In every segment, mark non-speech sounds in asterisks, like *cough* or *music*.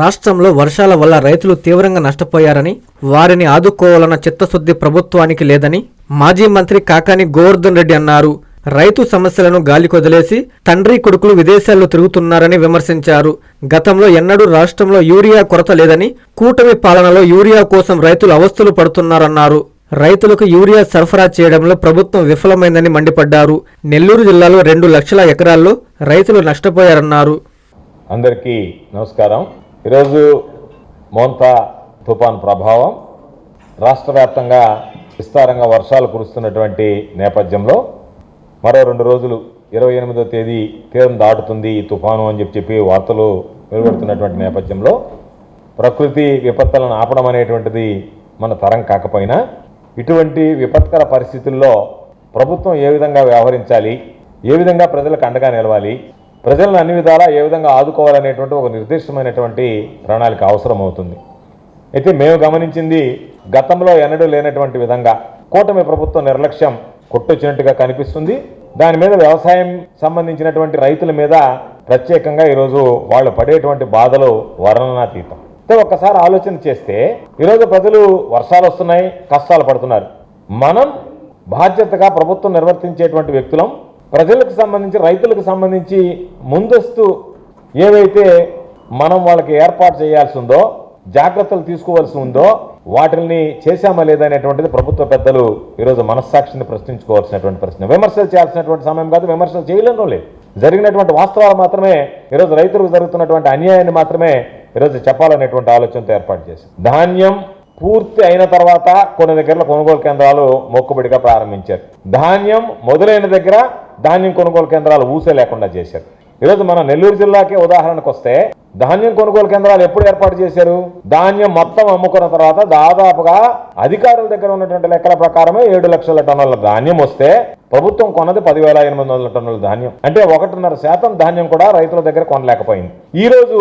రాష్ట్రంలో వర్షాల వల్ల రైతులు తీవ్రంగా నష్టపోయారని వారిని ఆదుకోవాలన్న చిత్తశుద్ధి ప్రభుత్వానికి లేదని మాజీ మంత్రి కాకాని గోవర్ధన్ రెడ్డి అన్నారు. రైతు సమస్యలను గాలికొదిలేసి తండ్రి కొడుకులు విదేశాల్లో తిరుగుతున్నారని విమర్శించారు. గతంలో ఎన్నడూ రాష్ట్రంలో యూరియా కొరత లేదని కూటమి పాలనలో యూరియా కోసం రైతులు అవస్థలు పడుతున్నారన్నారు. రైతులకు యూరియా సరఫరా చేయడంలో ప్రభుత్వం విఫలమైందని మండిపడ్డారు. నెల్లూరు జిల్లాలో రెండు లక్షల ఎకరాల్లో రైతులు నష్టపోయారన్నారు. అందరికీ నమస్కారం. ఈరోజు మోంతా తుఫాన్ ప్రభావం రాష్ట్ర వ్యాప్తంగా విస్తారంగా వర్షాలు కురుస్తున్నటువంటి నేపథ్యంలో మరో రెండు రోజులు ఇరవై ఎనిమిదో తేదీ తీరం దాటుతుంది ఈ తుఫాను అని చెప్పి చెప్పి వార్తలు వెలువడుతున్నటువంటి నేపథ్యంలో ప్రకృతి విపత్తులను ఆపడం అనేటువంటిది మన తరం కాకపోయినా ఇటువంటి విపత్కర పరిస్థితుల్లో ప్రభుత్వం ఏ విధంగా వ్యవహరించాలి ఏ విధంగా ప్రజలకు అండగా నిలవాలి ప్రజలను అన్ని విధాలా ఏ విధంగా ఆదుకోవాలనేటువంటి ఒక నిర్దిష్టమైనటువంటి ప్రణాళిక అవసరం అవుతుంది అయితే మేము గమనించింది గతంలో ఎన్నడూ లేనటువంటి విధంగా కూటమి ప్రభుత్వం నిర్లక్ష్యం కొట్టొచ్చినట్టుగా కనిపిస్తుంది. దాని మీద వ్యవసాయం సంబంధించినటువంటి రైతుల మీద ప్రత్యేకంగా ఈరోజు వాళ్ళు పడేటువంటి బాధలు వర్ణనాతీతం. అయితే ఒక్కసారి ఆలోచన చేస్తే ఈరోజు ప్రజలు వర్షాలు వస్తున్నాయి కష్టాలు పడుతున్నారు. మనం బాధ్యతగా ప్రభుత్వం నిర్వర్తించేటువంటి వ్యక్తులం ప్రజలకు సంబంధించి రైతులకు సంబంధించి ముందస్తు ఏవైతే మనం వాళ్ళకి ఏర్పాటు చేయాల్సి ఉందో జాగ్రత్తలు తీసుకోవాల్సి ఉందో వాటిని చేశామా లేదనేటువంటిది ప్రభుత్వ పెద్దలు ఈరోజు మనస్సాక్షిని ప్రశ్నించుకోవాల్సినటువంటి ప్రశ్న. విమర్శలు చేయాల్సినటువంటి సమయం కాదు విమర్శలు చేయలేను లేదు జరిగినటువంటి వాస్తవాలు మాత్రమే ఈరోజు రైతులకు జరుగుతున్నటువంటి అన్యాయాన్ని మాత్రమే ఈరోజు చెప్పాలనేటువంటి ఆలోచనతో ఏర్పాటు చేసి ధాన్యం పూర్తి అయిన తర్వాత కొన్ని దగ్గరలో కొనుగోలు కేంద్రాలు మొక్కుబడిగా ప్రారంభించారు. ధాన్యం మొదలైన దగ్గర ధాన్యం కొనుగోలు కేంద్రాలు ఊసే లేకుండా చేశారు. ఈరోజు మన నెల్లూరు జిల్లాకే ఉదాహరణకు వస్తే ధాన్యం కొనుగోలు కేంద్రాలు ఎప్పుడు ఏర్పాటు చేశారు? ధాన్యం మొత్తం అమ్ముకున్న తర్వాత దాదాపుగా అధికారుల దగ్గర ఉన్నటువంటి లెక్కల ప్రకారమే ఏడు లక్షల టన్నుల ధాన్యం వస్తే ప్రభుత్వం కొన్నది పదివేల ఎనిమిది వందల టన్నుల ధాన్యం. అంటే ఒకటిన్నర శాతం ధాన్యం కూడా రైతుల దగ్గర కొనలేకపోయింది. ఈరోజు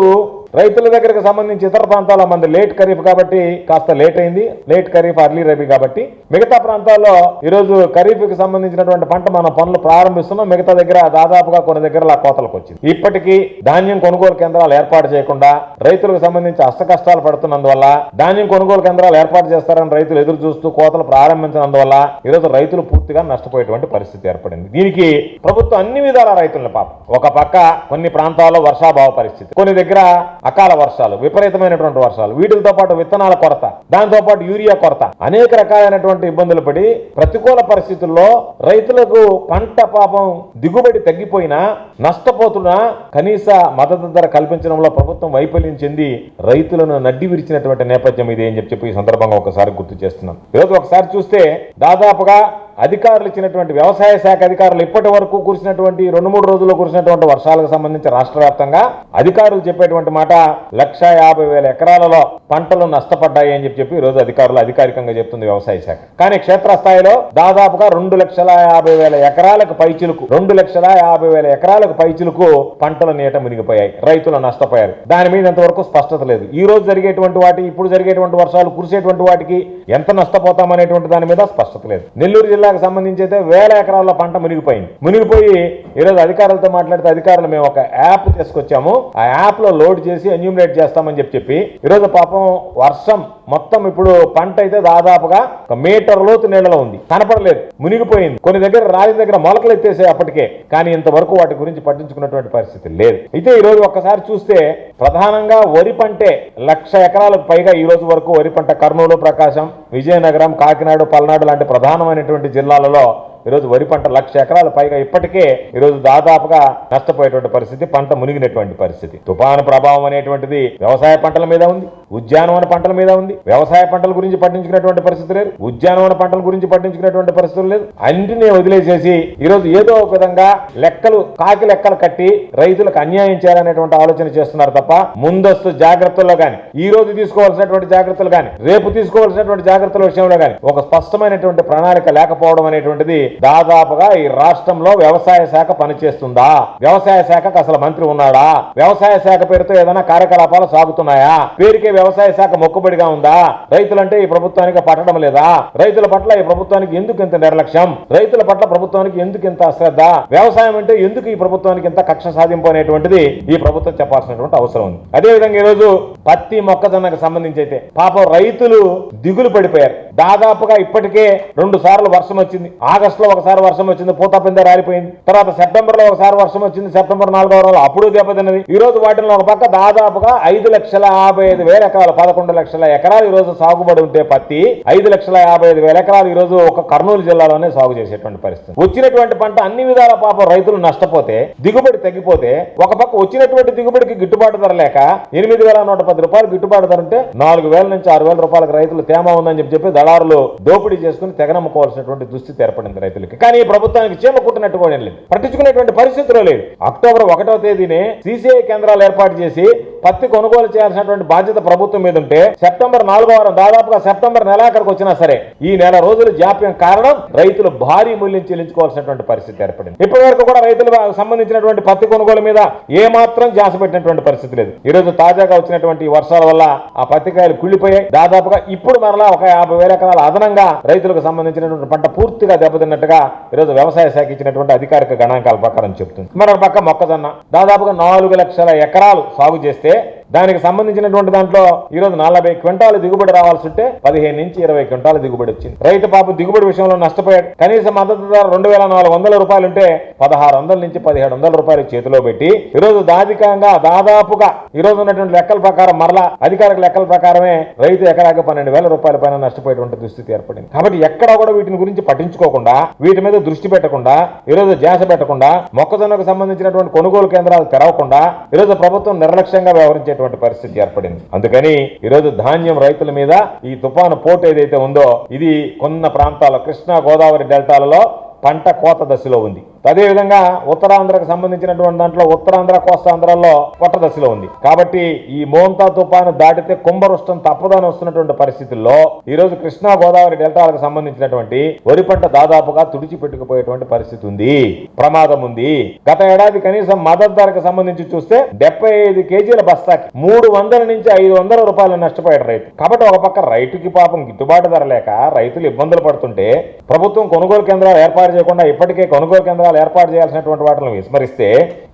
రైతుల దగ్గరకు సంబంధించి ఇతర ప్రాంతాల మంది లేట్ ఖరీఫ్ కాబట్టి కాస్త లేట్ అయింది. లేట్ ఖరీఫ్ అర్లీ రబీ కాబట్టి మిగతా ప్రాంతాల్లో ఈరోజు ఖరీఫ్కి సంబంధించినటువంటి పంట మనం పనులు ప్రారంభిస్తున్నాం. మిగతా దగ్గర దాదాపుగా కొన్ని దగ్గర ఆ కోతలకు వచ్చింది ఇప్పటికీ ధాన్యం కొనుగోలు కేంద్రాలు ఏర్పాటు చేయకుండా రైతులకు సంబంధించి అష్ట కష్టాలు పడుతున్నందువల్ల ధాన్యం కొనుగోలు కేంద్రాలు ఏర్పాటు చేస్తారని రైతులు ఎదురు చూస్తూ కోతలు ప్రారంభించినందువల్ల ఈరోజు రైతులు పూర్తిగా నష్టపోయేటువంటి పరిస్థితి ఏర్పడింది. దీనికి ప్రభుత్వం అన్ని విధాల రైతులను పాపం. ఒక పక్క కొన్ని ప్రాంతాల్లో వర్షాభావ పరిస్థితి. కొన్ని దగ్గర అకాల వర్షాలు విపరీతమైనటువంటి వర్షాలు వీటితో పాటు విత్తనాల కొరత దాంతో పాటు యూరియా కొరత అనేక రకాలైనటువంటి ఇబ్బందులు పడి ప్రతికూల పరిస్థితుల్లో రైతులకు పంట పాపం దిగుబడి తగ్గిపోయినా నష్టపోతున్నా కనీస మద్దతు ధర కల్పించడంలో ప్రభుత్వం వైఫల్యం చెంది రైతులను నడ్డి విరిచినటువంటి నేపథ్యం ఇది అని చెప్పి ఈ సందర్భంగా ఒకసారి గుర్తు చేస్తున్నాం. ఈరోజు ఒకసారి చూస్తే దాదాపుగా అధికారులు ఇచ్చినటువంటి వ్యవసాయ శాఖ అధికారులు ఇప్పటి వరకు కురిసినటువంటి రెండు మూడు రోజుల్లో కురిసినటువంటి వర్షాలకు సంబంధించి రాష్ట్ర వ్యాప్తంగా అధికారులు చెప్పేటువంటి మాట లక్ష యాభై వేల ఎకరాలలో పంటలు నష్టపడ్డాయి అని చెప్పి చెప్పి ఈ రోజు అధికారులు అధికారికంగా చెప్తుంది వ్యవసాయ శాఖ. కానీ క్షేత్రస్థాయిలో దాదాపుగా రెండు లక్షల యాభై వేల ఎకరాలకు పైచులకు రెండు లక్షల యాభై వేల ఎకరాలకు పైచులకు పంటలు నీట మునిగిపోయాయి రైతులు నష్టపోయారు. దాని మీద ఇంతవరకు స్పష్టత లేదు. ఈ రోజు జరిగేటువంటి వాటి ఇప్పుడు జరిగేటువంటి వర్షాలు కురిసేటువంటి వాటికి ఎంత నష్టపోతామనేటువంటి దాని మీద స్పష్టత లేదు. నెల్లూరు జిల్లా జిల్లాకు సంబంధించి అయితే వేల ఎకరాల పంట మునిగిపోయింది. మునిగిపోయి ఈరోజు అధికారులతో మాట్లాడితే అధికారులు మేము ఒక యాప్ తీసుకొచ్చాము. ఆ యాప్లో లోడ్ చేసి ఎన్యూమినేట్ చేస్తామని చెప్పి చెప్పి ఈరోజు పాపం వర్షం మొత్తం ఇప్పుడు పంట అయితే దాదాపుగా ఒక మీటర్ లోతు నీళ్ళలో ఉంది. కనపడలేదు. మునిగిపోయింది. కొన్ని దగ్గర రాజు దగ్గర మొలకలు ఎత్తేసాయి అప్పటికే. కానీ ఇంతవరకు వాటి గురించి పట్టించుకున్నటువంటి పరిస్థితి లేదు. అయితే ఈ రోజు ఒక్కసారి చూస్తే ప్రధానంగా వరి పంటే లక్ష ఎకరాలకు పైగా ఈ రోజు వరకు వరి పంట కర్నూలు ప్రకాశం విజయనగరం కాకినాడ పల్నాడు లాంటి ప్రధానమైనటువంటి జిల్లాలలో ఈరోజు వరి పంట లక్ష ఎకరాల పైగా ఇప్పటికే ఈరోజు దాదాపుగా నష్టపోయేటువంటి పరిస్థితి పంట మునిగినటువంటి పరిస్థితి. తుఫాను ప్రభావం అనేటువంటిది వ్యవసాయ పంటల మీద ఉంది ఉద్యానవన పంటల మీద ఉంది. వ్యవసాయ పంటల గురించి పట్టించుకునేటువంటి పరిస్థితి లేదు ఉద్యానవన పంటల గురించి పట్టించుకునేటువంటి పరిస్థితులు లేదు. అన్నింటినీ వదిలేసేసి ఈరోజు ఏదో ఒక విధంగా లెక్కలు కాకి లెక్కలు కట్టి రైతులకు అన్యాయం చేయాలనేటువంటి ఆలోచన చేస్తున్నారు తప్ప ముందస్తు జాగ్రత్తల్లో కానీ ఈ రోజు తీసుకోవాల్సినటువంటి జాగ్రత్తలు కానీ రేపు తీసుకోవాల్సినటువంటి జాగ్రత్తల విషయంలో కానీ ఒక స్పష్టమైనటువంటి ప్రణాళిక లేకపోవడం అనేటువంటిది దాదాపుగా ఈ రాష్ట్రంలో వ్యవసాయ శాఖ పనిచేస్తుందా? వ్యవసాయ శాఖకు అసలు మంత్రి ఉన్నాడా? వ్యవసాయ శాఖ పేరుతో ఏదైనా కార్యకలాపాలు సాగుతున్నాయా? పేరుకే వ్యవసాయ శాఖ మొక్కుబడిగా ఉందా? రైతులంటే ఈ ప్రభుత్వానికి పట్టడం లేదా? రైతుల పట్ల ఈ ప్రభుత్వానికి ఎందుకు ఇంత నిర్లక్ష్యం? రైతుల పట్ల ప్రభుత్వానికి ఎందుకు ఇంత అశ్రద్ధ? వ్యవసాయం అంటే ఎందుకు ఈ ప్రభుత్వానికి ఇంత కక్ష సాధింపు అనేటువంటిది ఈ ప్రభుత్వం చెప్పాల్సినటువంటి అవసరం ఉంది. అదేవిధంగా ఈ రోజు పత్తి మొక్కజొన్నకు సంబంధించి అయితే పాపం రైతులు దిగులు పడిపోయారు. దాదాపుగా ఇప్పటికే రెండు సార్లు వర్షం వచ్చింది. ఆగస్టు లో ఒకసారి వర్షం వచ్చింది పూత రారిపోయింది రాలిపోయింది. తర్వాత సెప్టెంబర్లో ఒకసారి వర్షం వచ్చింది సెప్టెంబర్ నాలుగో రోజు అప్పుడు దెబ్బతిన్నది ఈ రోజు వాటిలో ఒక పక్క దాదాపుగా ఐదు లక్షల యాభై ఐదు వేల ఎకరాలు పదకొండు లక్షల ఎకరాలు ఈ రోజు సాగుబడి ఉంటే పత్తి ఐదు లక్షల యాభై ఐదు వేల ఎకరాలు ఈ రోజు ఒక కర్నూలు జిల్లాలోనే సాగు చేసేటువంటి పరిస్థితి. వచ్చినటువంటి పంట అన్ని విధాల పాపం రైతులు నష్టపోతే దిగుబడి తగ్గిపోతే ఒక పక్క వచ్చినటువంటి దిగుబడికి గిట్టుబాటు ధర లేక ఎనిమిది వేల నూట పది రూపాయలు గిట్టుబాటు ధర ఉంటే నాలుగు వేల నుంచి ఆరు వేల రూపాయలకు రైతులు తేమ ఉందని చెప్పి చెప్పి దళారులు దోపిడీ చేసుకుని తెగనమ్ముకోవాల్సినటువంటి దుస్థితి ఏర్పడింది రైతులకి. కానీ ఈ ప్రభుత్వానికి చీమ కుట్టినట్టు కూడా లేదు. పట్టించుకునేటువంటి పరిస్థితిలో లేదు. అక్టోబర్ ఒకటో తేదీనే సీసీఐ కేంద్రాలు ఏర్పాటు చేసి పత్తి కొనుగోలు చేయాల్సినటువంటి బాధ్యత ప్రభుత్వం మీద ఉంటే సెప్టెంబర్ నాలుగో వారం దాదాపుగా సెప్టెంబర్ నెలాఖరికి వచ్చినా సరే ఈ నెల రోజులు జాప్యం కారణం రైతులు భారీ మూల్యం చెల్లించుకోవాల్సినటువంటి పరిస్థితి ఏర్పడింది. ఇప్పటి వరకు కూడా రైతులకు సంబంధించినటువంటి పత్తి కొనుగోలు మీద ఏ మాత్రం జాస పెట్టినటువంటి పరిస్థితి లేదు. ఈ రోజు తాజాగా వచ్చినటువంటి వర్షాల వల్ల ఆ పత్తికాయలు కుళ్ళిపోయాయి. దాదాపుగా ఇప్పుడు మరలా ఒక యాభై వేల ఎకరాల అదనంగా రైతులకు సంబంధించినటువంటి పంట పూర్తిగా దెబ్బతిన్నట్టు దెబ్బతిన్నట్టుగా ఈరోజు వ్యవసాయ శాఖ ఇచ్చినటువంటి అధికారిక గణాంకాల ప్రకారం చెప్తుంది. మరో పక్క మొక్కజొన్న. దాదాపుగా నాలుగు లక్షల ఎకరాలు సాగు చేస్తే దానికి సంబంధించినటువంటి దాంట్లో ఈ రోజు నలభై క్వింటాలు దిగుబడి రావాల్సి ఉంటే పదిహేను నుంచి ఇరవై క్వింటాలు దిగుబడి వచ్చింది. రైతు పాప దిగుబడి విషయంలో నష్టపోయాడు. కనీస మద్దతు ధర రెండు వేల నాలుగు వందల రూపాయలు ఉంటే పదహారు వందల నుంచి పదిహేడు వందల రూపాయలు చేతిలో పెట్టి ఈ రోజు దాధికంగా దాదాపుగా ఈ రోజు ఉన్నటువంటి లెక్కల ప్రకారం మరలా అధికారిక లెక్కల ప్రకారమే రైతు ఎకరాకి పన్నెండు వేల రూపాయల పైన నష్టపోయేటువంటి దుస్థితి ఏర్పడింది. కాబట్టి ఎక్కడ కూడా వీటిని గురించి పట్టించుకోకుండా వీటి మీద దృష్టి పెట్టకుండా ఈ రోజు పెట్టకుండా మొక్కజొన్నకు సంబంధించినటువంటి కొనుగోలు కేంద్రాలు తెరవకుండా ఈ రోజు ప్రభుత్వం నిర్లక్ష్యంగా వ్యవహరించేటువంటి పరిస్థితి ఏర్పడింది. అందుకని ఈ రోజు ధాన్యం రైతుల మీద ఈ తుఫాను పోటు ఏదైతే ఉందో ఇది కొన్న ప్రాంతాల కృష్ణా గోదావరి డెల్టాలలో పంట కోత దశలో ఉంది. అదేవిధంగా ఉత్తరాంధ్రకు సంబంధించినటువంటి దాంట్లో ఉత్తరాంధ్ర కోస్తాంధ్రలో పొట్ట దశలో ఉంది. కాబట్టి ఈ మోంతా తుఫాను దాటితే కుంభరుష్టం తప్పదని వస్తున్నటువంటి పరిస్థితుల్లో ఈ రోజు కృష్ణా గోదావరి డెల్టాలకు సంబంధించినటువంటి వరి పంట దాదాపుగా తుడిచిపెట్టుకుపోయేటువంటి పరిస్థితి ఉంది. ప్రమాదం ఉంది. గత ఏడాది కనీసం మద్దతు ధరకు సంబంధించి చూస్తే డెబ్బై ఐదు కేజీల బస్తాకి మూడు వందల నుంచి ఐదు వందల రూపాయలు నష్టపోయాడు రైతు. కాబట్టి ఒక పక్క రైతుకి పాపం గిట్టుబాటు ధర లేక రైతులు ఇబ్బందులు పడుతుంటే ప్రభుత్వం కొనుగోలు కేంద్రాలు ఏర్పాటు చేయకుండా ఇప్పటికే కొనుగోలు కేంద్రాలు ఏర్పాటు చేయాల్సినటువంటి వాటిని విస్మరిస్తే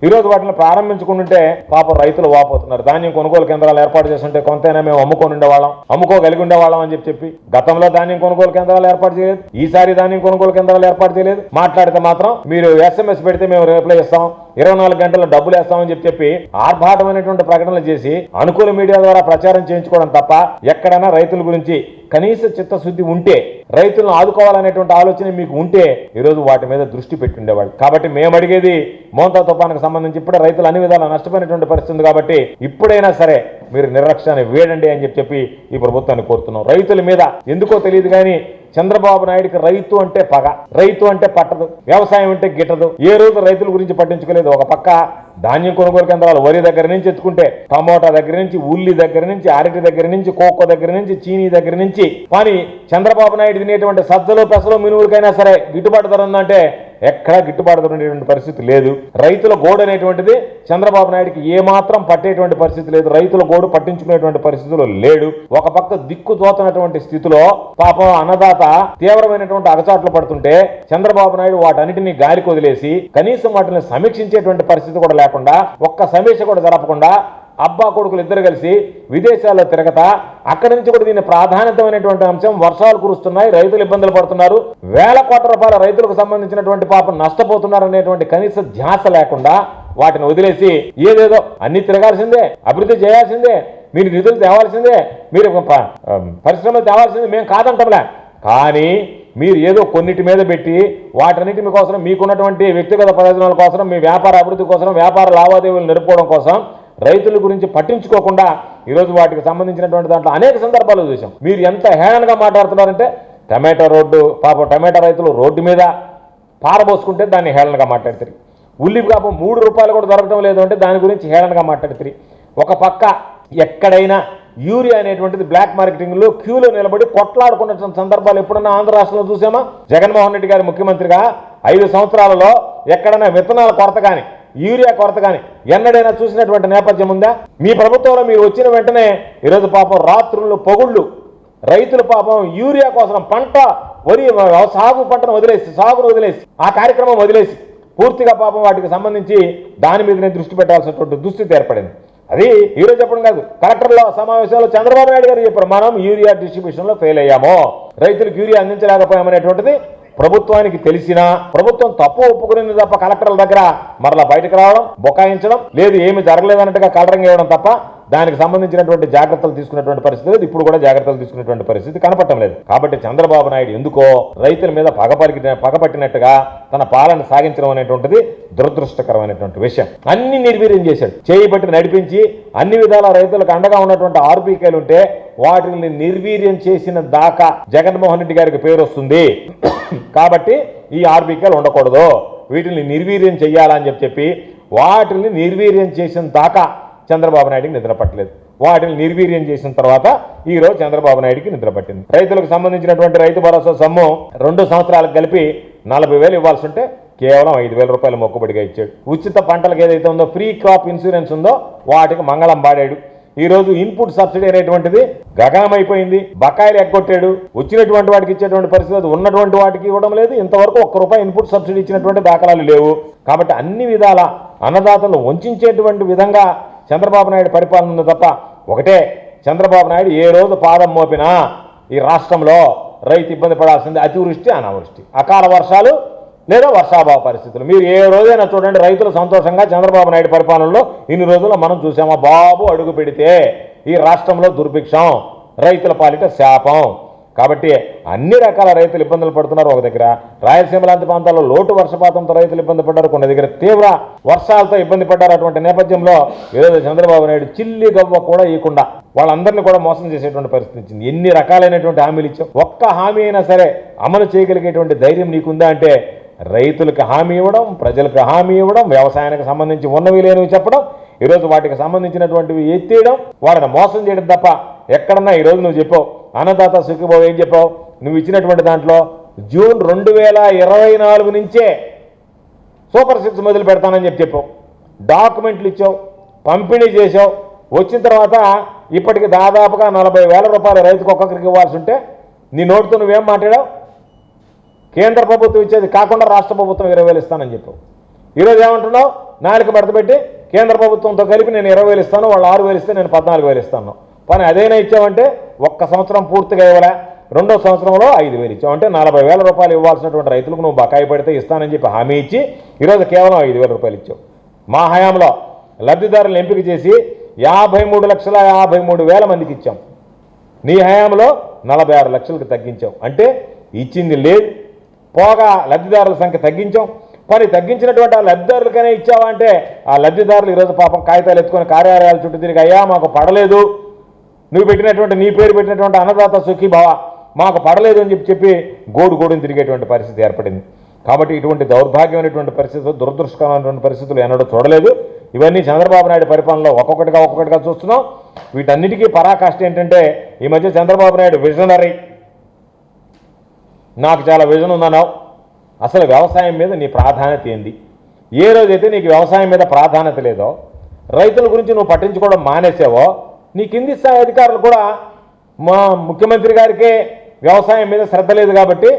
ఈరోజు వాటిని ప్రారంభించుకుంటుంటే పాపం రైతులు వాపోతున్నారు. ధాన్యం కొనుగోలు కేంద్రాలు ఏర్పాటు చేస్తుంటే కొంతైనా మేము అమ్ముకొని ఉండేవాళ్ళం అమ్ముకోగలిగి ఉండేవాళ్ళం అని చెప్పి చెప్పి గతంలో ధాన్యం కొనుగోలు కేంద్రాలు ఏర్పాటు చేయలేదు ఈసారి ధాన్యం కొనుగోలు కేంద్రాలు ఏర్పాటు చేయలేదు. మాట్లాడితే మాత్రం మీరు ఎస్ఎంఎస్ పెడితే మేము రిప్లై ఇస్తాం. ఇరవై నాలుగు గంటల్లో డబ్బులు వేస్తామని చెప్పి చెప్పి ఆర్భాటమైనటువంటి ప్రకటనలు చేసి అనుకూల మీడియా ద్వారా ప్రచారం చేయించుకోవడం తప్ప ఎక్కడైనా రైతుల గురించి కనీస చిత్తశుద్ధి ఉంటే రైతులను ఆదుకోవాలనేటువంటి ఆలోచన మీకు ఉంటే ఈరోజు వాటి మీద దృష్టి పెట్టుండేవాళ్ళు కాబట్టి మేము అడిగేది మోంతా తుఫానికి సంబంధించి ఇప్పుడే రైతులు అన్ని విధాలా నష్టపోయినటువంటి పరిస్థితి కాబట్టి ఇప్పుడైనా సరే మీరు నిర్లక్ష్యాన్ని వేడండి అని చెప్పి చెప్పి ఈ ప్రభుత్వాన్ని కోరుతున్నాం. రైతుల మీద ఎందుకో తెలియదు కానీ చంద్రబాబు నాయుడికి రైతు అంటే పగ. రైతు అంటే పట్టదు. వ్యవసాయం అంటే గిట్టదు. ఏ రోజు రైతుల గురించి పట్టించుకోలేదు. ఒక పక్క ధాన్యం కొనుగోలు కేంద్రాలు వరి దగ్గర నుంచి ఎత్తుకుంటే టమోటా దగ్గర నుంచి ఉల్లి దగ్గర నుంచి అరటి దగ్గర నుంచి కోకో దగ్గర నుంచి చీనీ దగ్గర నుంచి. కానీ చంద్రబాబు నాయుడు తినేటువంటి సజ్జలు పెసలు మినువులకైనా సరే గిట్టుబాటు ధర ఉందంటే ఎక్కడా గిట్టుబాటు ఉండేటువంటి పరిస్థితి లేదు. రైతుల గోడు అనేటువంటిది చంద్రబాబు నాయుడికి ఏమాత్రం పట్టేటువంటి పరిస్థితి లేదు. రైతుల గోడు పట్టించుకునేటువంటి పరిస్థితిలో లేడు. ఒక పక్క దిక్కు తోతనటువంటి స్థితిలో పాపం అన్నదాత తీవ్రమైనటువంటి అగచాట్లు పడుతుంటే చంద్రబాబు నాయుడు వాటన్నిటిని గాలికి వదిలేసి కనీసం వాటిని సమీక్షించేటువంటి పరిస్థితి కూడా లేకుండా ఒక్క సమీక్ష కూడా జరపకుండా అబ్బా కొడుకులు ఇద్దరు కలిసి విదేశాల్లో తిరగతా అక్కడి నుంచి కూడా దీని ప్రాధాన్యతమైనటువంటి అంశం వర్షాలు కురుస్తున్నాయి రైతులు ఇబ్బందులు పడుతున్నారు. వేల కోట్ల రూపాయల రైతులకు సంబంధించినటువంటి పాపం నష్టపోతున్నారు అనేటువంటి కనీస ధ్యాస లేకుండా వాటిని వదిలేసి ఏదేదో అన్ని తిరగాల్సిందే అభివృద్ధి చేయాల్సిందే మీరు నిధులు తేవాల్సిందే మీరు పరిశ్రమలు తేవాల్సిందే మేము కాదంటంలే. కానీ మీరు ఏదో కొన్నిటి మీద పెట్టి వాటన్నిటి కోసం మీకున్నటువంటి వ్యక్తిగత ప్రయోజనాల కోసం మీ వ్యాపార అభివృద్ధి కోసం వ్యాపార లావాదేవీలు నిలుపుకోవడం కోసం రైతుల గురించి పట్టించుకోకుండా ఈరోజు వాటికి సంబంధించినటువంటి దాంట్లో అనేక సందర్భాలు చూసాం. మీరు ఎంత హేళనగా మాట్లాడుతున్నారంటే టమాటో రోడ్డు పాప టమాటా రైతులు రోడ్డు మీద పారబోసుకుంటే దాన్ని హేళనగా మాట్లాడతారు. ఉల్లి పాపం మూడు రూపాయలు కూడా దొరకడం లేదు అంటే దాని గురించి హేళనగా మాట్లాడతారు. ఒక పక్క ఎక్కడైనా యూరియా అనేటువంటిది బ్లాక్ మార్కెటింగ్లో క్యూలో నిలబడి కొట్లాడుకున్న సందర్భాలు ఎప్పుడన్నా ఆంధ్ర రాష్ట్రంలో చూసామా? జగన్మోహన్ రెడ్డి గారి ముఖ్యమంత్రిగా ఐదు సంవత్సరాలలో ఎక్కడైనా విత్తనాల కొరత కానీ యూరియా కొరత కానీ ఎన్నడైనా చూసినటువంటి నేపథ్యం ఉందా? మీ ప్రభుత్వంలో మీరు వచ్చిన వెంటనే ఈరోజు పాపం రాత్రులు పొగుళ్ళు. రైతులు పాపం యూరియా కోసం పంట వరి సాగు పంటను వదిలేసి సాగును వదిలేసి ఆ కార్యక్రమం వదిలేసి పూర్తిగా పాపం వాటికి సంబంధించి దాని మీదనే దృష్టి పెట్టాల్సినటువంటి దుస్థితి ఏర్పడింది. అది ఈరోజు చెప్పడం కాదు. కలెక్టర్ల సమావేశంలో చంద్రబాబు నాయుడు గారు చెప్పారు మనం యూరియా డిస్ట్రిబ్యూషన్లో ఫెయిల్ అయ్యాము. రైతులకు యూరియా అందించలేకపోయామనేటువంటిది ప్రభుత్వానికి తెలిసినా ప్రభుత్వం తప్పు ఒప్పుకునేది తప్ప కలెక్టర్ల దగ్గర మరలా బయటకు రావడం బొకాయించడం లేదు ఏమి జరగలేదన్నట్టుగా కలరింగ్ ఇవ్వడం తప్ప దానికి సంబంధించినటువంటి జాగ్రత్తలు తీసుకున్నటువంటి పరిస్థితి లేదు. ఇప్పుడు కూడా జాగ్రత్తలు తీసుకున్నటువంటి పరిస్థితి కనపడటం లేదు. కాబట్టి చంద్రబాబు నాయుడు ఎందుకో రైతుల మీద పగపలికి పగపట్టినట్టుగా తన పాలన సాగించడం అనేటువంటిది దురదృష్టకరమైనటువంటి విషయం. అన్ని నిర్వీర్యం చేశాడు. చేయబట్టి నడిపించి అన్ని విధాల రైతులకు అండగా ఉన్నటువంటి ఆర్బీకేలు ఉంటే వాటిని నిర్వీర్యం చేసిన దాకా జగన్మోహన్ రెడ్డి గారికి పేరు వస్తుంది. *coughs* కాబట్టి ఈ ఆర్బీకేలు ఉండకూడదు. వీటిని నిర్వీర్యం చేయాలని చెప్పి చెప్పి వాటిని నిర్వీర్యం చేసిన దాకా చంద్రబాబు నాయుడికి నిద్ర పట్టలేదు. వాటిని నిర్వీర్యం చేసిన తర్వాత ఈ రోజు చంద్రబాబు నాయుడికి నిద్ర పట్టింది. రైతులకు సంబంధించినటువంటి రైతు భరోసా సొమ్ము రెండు సంవత్సరాలకు కలిపి నలభై వేలు ఇవ్వాల్సి ఉంటే కేవలం ఐదు వేల రూపాయలు మొక్కుబడిగా ఇచ్చాడు. ఉచిత పంటలకు ఏదైతే ఉందో ఫ్రీ క్రాప్ ఇన్సూరెన్స్ ఉందో వాటికి మంగళం పాడాడు. ఈ రోజు ఇన్పుట్ సబ్సిడీ అనేటువంటిది గగనమైపోయింది. బకాయిలు ఎగ్గొట్టాడు. వచ్చినటువంటి వాటికి ఇచ్చేటువంటి పరిస్థితి ఉన్నటువంటి వాటికి ఇవ్వడం లేదు. ఇంతవరకు ఒక్క రూపాయి ఇన్పుట్ సబ్సిడీ ఇచ్చినటువంటి దాఖలాలు లేవు. కాబట్టి అన్ని విధాల అన్నదాతలు వంచేటువంటి విధంగా చంద్రబాబు నాయుడు పరిపాలన ఉంది తప్ప ఒకటే. చంద్రబాబు నాయుడు ఏ రోజు పాదం మోపినా ఈ రాష్ట్రంలో రైతు ఇబ్బంది పడాల్సింది అతివృష్టి అనావృష్టి. అకాల వర్షాలు లేదా వర్షాభావ పరిస్థితులు. మీరు ఏ రోజైనా చూడండి రైతులు సంతోషంగా చంద్రబాబు నాయుడు పరిపాలనలో ఇన్ని రోజుల్లో మనం చూసామా? బాబు అడుగు పెడితే ఈ రాష్ట్రంలో దుర్భిక్షం రైతుల పాలిట శాపం. కాబట్టి అన్ని రకాల రైతులు ఇబ్బందులు పడుతున్నారు ఒక దగ్గర. రాయలసీమ లాంటి ప్రాంతాల్లో లోటు వర్షపాతంతో రైతులు ఇబ్బంది పడ్డారు. కొన్ని దగ్గర తీవ్ర వర్షాలతో ఇబ్బంది పడ్డారు. అటువంటి నేపథ్యంలో ఈరోజు చంద్రబాబు నాయుడు చిల్లి గవ్వ కూడా ఇవ్వకుండా వాళ్ళందరినీ కూడా మోసం చేసేటువంటి పరిస్థితి వచ్చింది. ఎన్ని రకాలైనటువంటి హామీలు ఇచ్చాం ఒక్క హామీ అయినా సరే అమలు చేయగలిగేటువంటి ధైర్యం నీకుందా అంటే రైతులకు హామీ ఇవ్వడం ప్రజలకు హామీ ఇవ్వడం వ్యవసాయానికి సంబంధించి ఉన్నవి లేనివి చెప్పడం ఈరోజు వాటికి సంబంధించినటువంటివి ఎత్తేయడం వాడిని మోసం చేయడం తప్ప ఎక్కడన్నా ఈరోజు నువ్వు చెప్పావు అన్నదాత సుఖిబాబు ఏం చెప్పావు? నువ్వు ఇచ్చినటువంటి దాంట్లో జూన్ రెండు వేల ఇరవై నాలుగు నుంచే సూపర్ సిక్స్ మొదలు పెడతానని చెప్పి చెప్పావు. డాక్యుమెంట్లు ఇచ్చావు పంపిణీ చేసావు వచ్చిన తర్వాత ఇప్పటికి దాదాపుగా నలభై వేల రూపాయలు రైతుకు ఒక్కొక్కరికి ఇవ్వాల్సి ఉంటే నీ నోటితో నువ్వేం మాట్లాడావు? కేంద్ర ప్రభుత్వం ఇచ్చేది కాకుండా రాష్ట్ర ప్రభుత్వం ఇరవై వేలు ఇస్తానని చెప్పావు ఈరోజు ఏమంటున్నావు? నాలుగు పెడతపెట్టి కేంద్ర ప్రభుత్వంతో కలిపి నేను ఇరవై వేలు ఇస్తాను వాళ్ళు ఆరు వేలు ఇస్తే నేను పద్నాలుగు వేలు ఇస్తాను. పని అదేనా ఇచ్చావంటే ఒక్క సంవత్సరం పూర్తిగా ఇవ్వలే. రెండో సంవత్సరంలో ఐదు వేలు ఇచ్చావు. అంటే నలభై వేల రూపాయలు ఇవ్వాల్సినటువంటి రైతులకు నువ్వు బకాయి పడితే ఇస్తానని చెప్పి హామీ ఇచ్చి ఈరోజు కేవలం ఐదు వేల రూపాయలు ఇచ్చావు. మా హయాంలో లబ్ధిదారులను ఎంపిక చేసి యాభై మూడు లక్షల యాభై మూడు వేల మందికి ఇచ్చాం. నీ హయాంలో నలభై ఆరు లక్షలకు తగ్గించావు. అంటే ఇచ్చింది లేదు పోగా లబ్ధిదారుల సంఖ్య తగ్గించాం. పని తగ్గించినటువంటి ఆ లబ్ధిదారులకైనా ఇచ్చావా అంటే ఆ లబ్ధిదారులు ఈరోజు పాపం కాగితాలు ఎత్తుకొని కార్యాలయాల చుట్టూ తిరిగి అయ్యా మాకు పడలేదు. నువ్వు పెట్టినటువంటి నీ పేరు పెట్టినటువంటి అన్నదాత సుఖీ భవ మాకు పడలేదు అని చెప్పి చెప్పి గోడు గోడుని తిరిగేటువంటి పరిస్థితి ఏర్పడింది. కాబట్టి ఇటువంటి దౌర్భాగ్యమైనటువంటి పరిస్థితులు దురదృష్టకరమైనటువంటి పరిస్థితులు ఎన్నడూ చూడలేదు. ఇవన్నీ చంద్రబాబు నాయుడు పరిపాలనలో ఒక్కొక్కటిగా ఒక్కొక్కటిగా చూస్తున్నాం. వీటన్నిటికీ పరాకాష్ట ఏంటంటే ఈ మధ్య చంద్రబాబు నాయుడు విజనరీ. నాకు చాలా విజన్ ఉందన్నావు. అసలు వ్యవసాయం మీద నీ ప్రాధాన్యత ఏంది? ఏ రోజైతే నీకు వ్యవసాయం మీద ప్రాధాన్యత లేదో రైతుల గురించి నువ్వు పట్టించుకోవడం మానేసావో నీ కింది స్థాయి అధికారులు కూడా మా ముఖ్యమంత్రి గారికే వ్యవసాయం మీద శ్రద్ధ లేదు కాబట్టి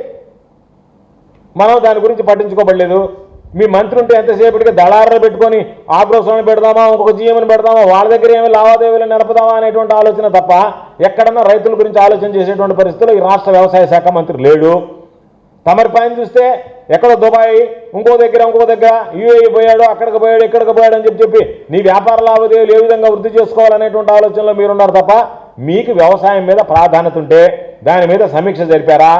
మనం దాని గురించి పట్టించుకోబడలేదు. మీ మంత్రి ఉంటే ఎంతసేపటికి దళారులు పెట్టుకొని ఆగ్రోసాన్ని పెడదామా ఇంకొక జీఎంని పెడదామా వాళ్ళ దగ్గర ఏమి లావాదేవీలు నడపదామా అనేటువంటి ఆలోచన తప్ప ఎక్కడన్నా రైతుల గురించి ఆలోచన చేసేటువంటి పరిస్థితుల్లో ఈ రాష్ట్ర వ్యవసాయ శాఖ మంత్రి లేడు. తమరి పైన చూస్తే ఎక్కడో దుబాయ్ ఇంకో దగ్గర ఇంకో దగ్గర యూఏఈ పోయాడు అక్కడికి పోయాడు ఇక్కడికి పోయాడు అని చెప్పి చెప్పి నీ వ్యాపార లావాదేవీలు ఏ విధంగా వృద్ధి చేసుకోవాలనేటువంటి ఆలోచనలో మీరున్నారు తప్ప మీకు వ్యవసాయం మీద ప్రాధాన్యత ఉంటే దాని మీద సమీక్ష జరిపారా?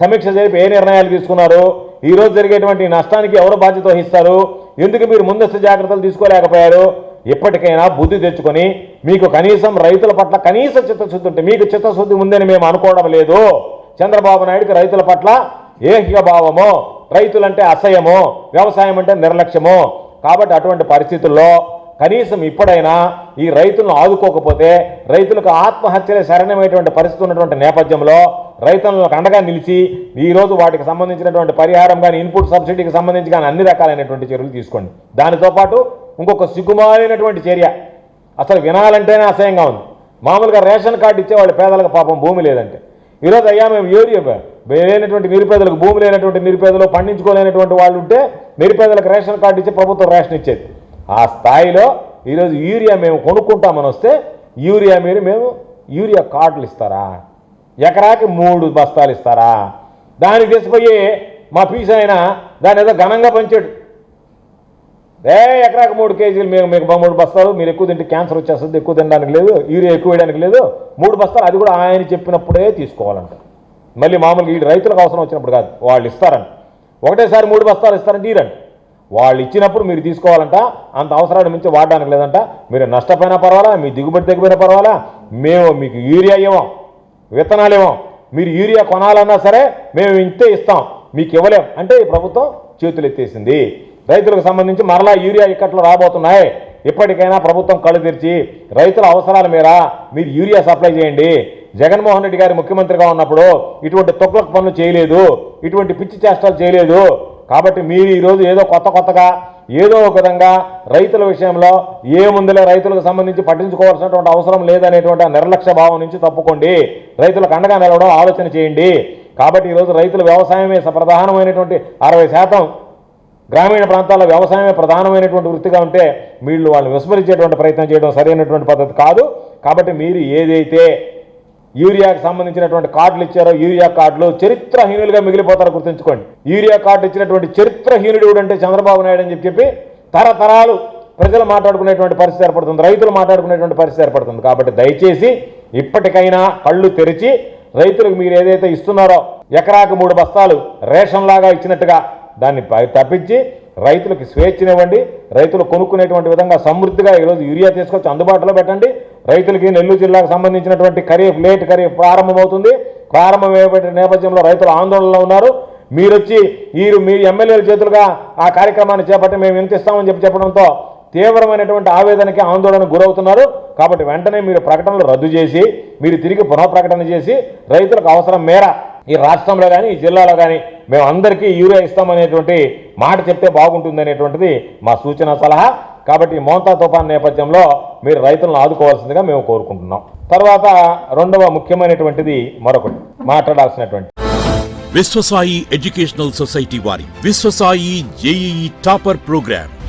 సమీక్ష జరిపి ఏ నిర్ణయాలు తీసుకున్నారు? ఈరోజు జరిగేటువంటి నష్టానికి ఎవరు బాధ్యత వహిస్తారు? ఎందుకు మీరు ముందస్తు జాగ్రత్తలు తీసుకోలేకపోయారు? ఎప్పటికైనా బుద్ధి తెచ్చుకొని మీకు కనీసం రైతుల పట్ల కనీస చిత్తశుద్ధి ఉంటే మీకు చిత్తశుద్ధి ఉందని మేము అనుకోవడం లేదు. చంద్రబాబు నాయుడుకి రైతుల పట్ల ఏహిక భావము రైతులంటే అసహ్యము వ్యవసాయం అంటే నిర్లక్ష్యము. కాబట్టి అటువంటి పరిస్థితుల్లో కనీసం ఇప్పుడైనా ఈ రైతులను ఆదుకోకపోతే రైతులకు ఆత్మహత్యలే శరణమైనటువంటి పరిస్థితి ఉన్నటువంటి నేపథ్యంలో రైతులకు అండగా నిలిచి ఈరోజు వాటికి సంబంధించినటువంటి పరిహారం కానీ ఇన్పుట్ సబ్సిడీకి సంబంధించి కానీ అన్ని రకాలైనటువంటి చర్యలు తీసుకోండి. దానితో పాటు ఇంకొక సిగ్గుమాలినటువంటి చర్య. అసలు వినాలంటేనే అసహ్యంగా ఉంది. మామూలుగా రేషన్ కార్డు ఇచ్చేవాళ్ళు పేదలకు పాపం భూమి లేదంటే. ఈరోజు అయ్యా మేము యూరియా లేనటువంటి నిరుపేదలకు భూమి లేనటువంటి నిరుపేదలు పండించుకోలేనటువంటి వాళ్ళు ఉంటే నిరుపేదలకు రేషన్ కార్డు ఇచ్చి ప్రభుత్వం రేషన్ ఇచ్చేది. ఆ స్థాయిలో ఈరోజు యూరియా మేము కొనుక్కుంటామని వస్తే యూరియా మీరు మేము యూరియా కార్డులు ఇస్తారా? ఎకరాకి మూడు బస్తాలు ఇస్తారా? దానికి తెచ్చిపోయి మా పీస్ ఆయన దాని ఏదో ఘనంగా పంచాడు. ఏ ఎకరాకి మూడు కేజీలు మేము మీకు మూడు బస్తాలు మీరు ఎక్కువ తింటే క్యాన్సర్ వచ్చేస్తుంది ఎక్కువ తినడానికి లేదు యూరియా ఎక్కువ వేయడానికి లేదు. మూడు బస్తాలు అది కూడా ఆయన చెప్పినప్పుడే తీసుకోవాలంట. మళ్ళీ మామూలుగా ఈ రైతులకు అవసరం వచ్చినప్పుడు కాదు వాళ్ళు ఇస్తారంట ఒకటేసారి మూడు బస్తాలు ఇస్తారంట ఈరంట వాళ్ళు ఇచ్చినప్పుడు మీరు తీసుకోవాలంట అంత అవసరాన్ని మించి వాడడానికి లేదంట. మీరు నష్టపోయినా పర్వాలా మీ దిగుబడి తగ్గిపోయినా పర్వాలా మేము మీకు యూరియా ఇవ్వం. విత్తనాలేమో మీరు యూరియా కొనాలన్నా సరే మేము ఇంతే ఇస్తాం మీకు ఇవ్వలేం అంటే ఈ ప్రభుత్వం చేతులు ఎత్తేసింది రైతులకు సంబంధించి మరలా యూరియా ఇక్కట్లు రాబోతున్నాయి. ఇప్పటికైనా ప్రభుత్వం కళ్ళు తెరిచి రైతుల అవసరాల మేర మీరు యూరియా సప్లై చేయండి. జగన్మోహన్ రెడ్డి గారు ముఖ్యమంత్రిగా ఉన్నప్పుడు ఇటువంటి తొక్కులకు పనులు చేయలేదు ఇటువంటి పిచ్చి చేష్టాలు చేయలేదు. కాబట్టి మీరు ఈరోజు ఏదో కొత్త కొత్తగా ఏదో ఒక విధంగా రైతుల విషయంలో ఏముందిలే రైతులకు సంబంధించి పట్టించుకోవాల్సినటువంటి అవసరం లేదనేటువంటి ఆ నిర్లక్ష్య భావం నుంచి తప్పుకోండి. రైతులకు అండగా నిలవడం ఆలోచన చేయండి. కాబట్టి ఈరోజు రైతుల వ్యవసాయమే స- ప్రధానమైనటువంటి అరవై శాతం గ్రామీణ ప్రాంతాల్లో వ్యవసాయమే ప్రధానమైనటువంటి వృత్తిగా ఉంటే వీళ్ళు వాళ్ళు విస్మరించేటువంటి ప్రయత్నం చేయడం సరైనటువంటి పద్ధతి కాదు. కాబట్టి మీరు ఏదైతే యూరియాకి సంబంధించినటువంటి కార్డులు ఇచ్చారో యూరియా కార్డులు చరిత్రహీనులుగా మిగిలిపోతారో గుర్తుంచుకోండి. యూరియా కార్డు ఇచ్చినటువంటి చరిత్రహీనుడు అంటే చంద్రబాబు నాయుడు అని చెప్పి తరతరాలు ప్రజలు మాట్లాడుకునేటువంటి పరిస్థితి ఏర్పడుతుంది రైతులు మాట్లాడుకునేటువంటి పరిస్థితి ఏర్పడుతుంది. కాబట్టి దయచేసి ఇప్పటికైనా కళ్ళు తెరిచి రైతులకు మీరు ఏదైతే ఇస్తున్నారో ఎకరాకు మూడు బస్తాలు రేషన్ లాగా ఇచ్చినట్టుగా దాన్ని తప్పించి రైతులకు స్వేచ్ఛనివ్వండి. రైతులు కొనుక్కునేటువంటి విధంగా సమృద్ధిగా ఈరోజు యూరియా తీసుకొచ్చి అందుబాటులో పెట్టండి. రైతులకి నెల్లూరు జిల్లాకు సంబంధించినటువంటి ఖరీఫ్ లేట్ ఖరీఫ్ ప్రారంభమవుతుంది. ప్రారంభమైనటువంటి నేపథ్యంలో రైతులు ఆందోళనలో ఉన్నారు. మీరు వచ్చి మీరు మీ ఎమ్మెల్యేల చేతులుగా ఆ కార్యక్రమాన్ని చేపట్టి మేము వినిపిస్తామని చెప్పి చెప్పడంతో తీవ్రమైనటువంటి ఆవేదనకి ఆందోళనకు గురవుతున్నారు. కాబట్టి వెంటనే మీరు ప్రకటనలు రద్దు చేసి మీరు తిరిగి పునఃప్రకటన చేసి రైతులకు అవసరం మేర ఈ రాష్ట్రంలో కానీ ఈ జిల్లాలో కానీ మేము అందరికీ యూరియా ఇస్తామనేటువంటి మాట చెప్తే బాగుంటుంది అనేటువంటిది మా సూచన సలహా. కాబట్టి మోంతా తుఫాన్ నేపథ్యంలో మీరు రైతులను ఆదుకోవాల్సిందిగా మేము కోరుకుంటున్నాం. తర్వాత రెండవ ముఖ్యమైనటువంటిది మరొకటి మాట్లాడాల్సినటువంటి. విశ్వసాయి ఎడ్యుకేషనల్ సొసైటీ వారి Viswasai JEE topper program.